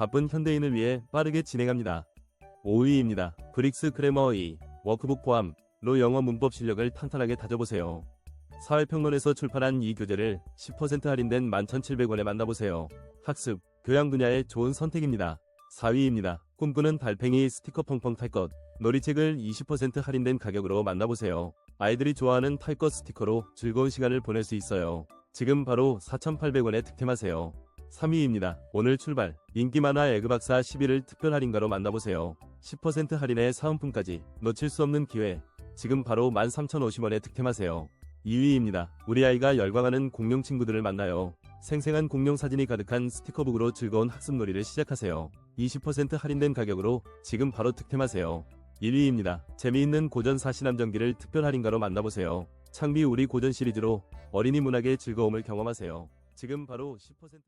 바쁜 현대인을 위해 빠르게 진행합니다. 5위입니다. 브릭스 크래머 2 워크북 포함로 영어 문법 실력을 탄탄하게 다져보세요. 사회평론에서 출판한 이 교재를 10% 할인된 11,700원에 만나보세요. 학습, 교양 분야의 좋은 선택입니다. 4위입니다. 꿈꾸는 달팽이 스티커 펑펑 탈 것. 놀이책을 20% 할인된 가격으로 만나보세요. 아이들이 좋아하는 탈 것 스티커로 즐거운 시간을 보낼 수 있어요. 지금 바로 4,800원에 득템하세요. 3위입니다. 오늘 출발. 인기 만화 에그박사 11을 특별 할인가로 만나보세요. 10% 할인에 사은품까지 놓칠 수 없는 기회. 지금 바로 13,050원에 득템하세요. 2위입니다. 우리 아이가 열광하는 공룡 친구들을 만나요. 생생한 공룡 사진이 가득한 스티커북으로 즐거운 학습놀이를 시작하세요. 20% 할인된 가격으로 지금 바로 득템하세요. 1위입니다. 재미있는 고전 사시남전기를 특별 할인가로 만나보세요. 창비 우리 고전 시리즈로 어린이 문학의 즐거움을 경험하세요. 지금 바로 10%